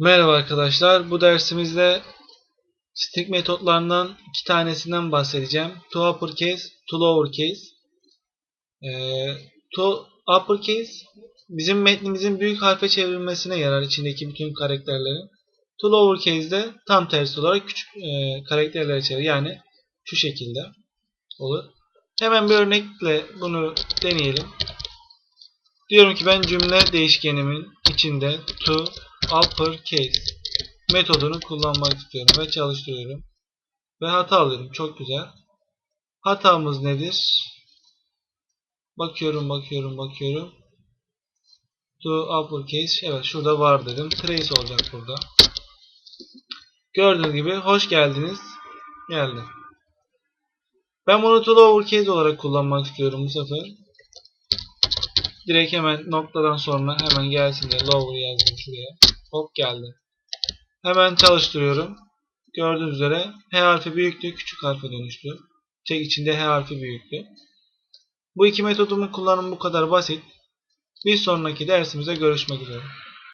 Merhaba arkadaşlar. Bu dersimizde string metotlarından iki tanesinden bahsedeceğim. To uppercase, to lowercase. Ee, to uppercase bizim metnimizin büyük harfe çevrilmesine yarar içindeki bütün karakterlerin. To lowercase de tam tersi olarak küçük e, karakterlere çevirir. Yani şu şekilde olur. Hemen bir örnekle bunu deneyelim. Diyorum ki ben cümle değişkenimin içinde to uppercase metodunu kullanmak istiyorum ve çalıştırıyorum. Ve hata alıyorum. Çok güzel. Hatamız nedir? Bakıyorum, bakıyorum, bakıyorum. To uppercase. Evet şurada var dedim. Trace olacak burada. Gördüğünüz gibi hoş geldiniz. Geldi. Ben bunu to lowercase olarak kullanmak istiyorum bu sefer. Direkt hemen noktadan sonra hemen gelsin diye lower yazdım şuraya. Hop geldi. Hemen çalıştırıyorum. Gördüğünüz üzere H harfi büyüktü, küçük harfe dönüştü. Tek içinde H harfi büyüktü. Bu iki metodumun kullanımı bu kadar basit. Bir sonraki dersimizde görüşmek üzere.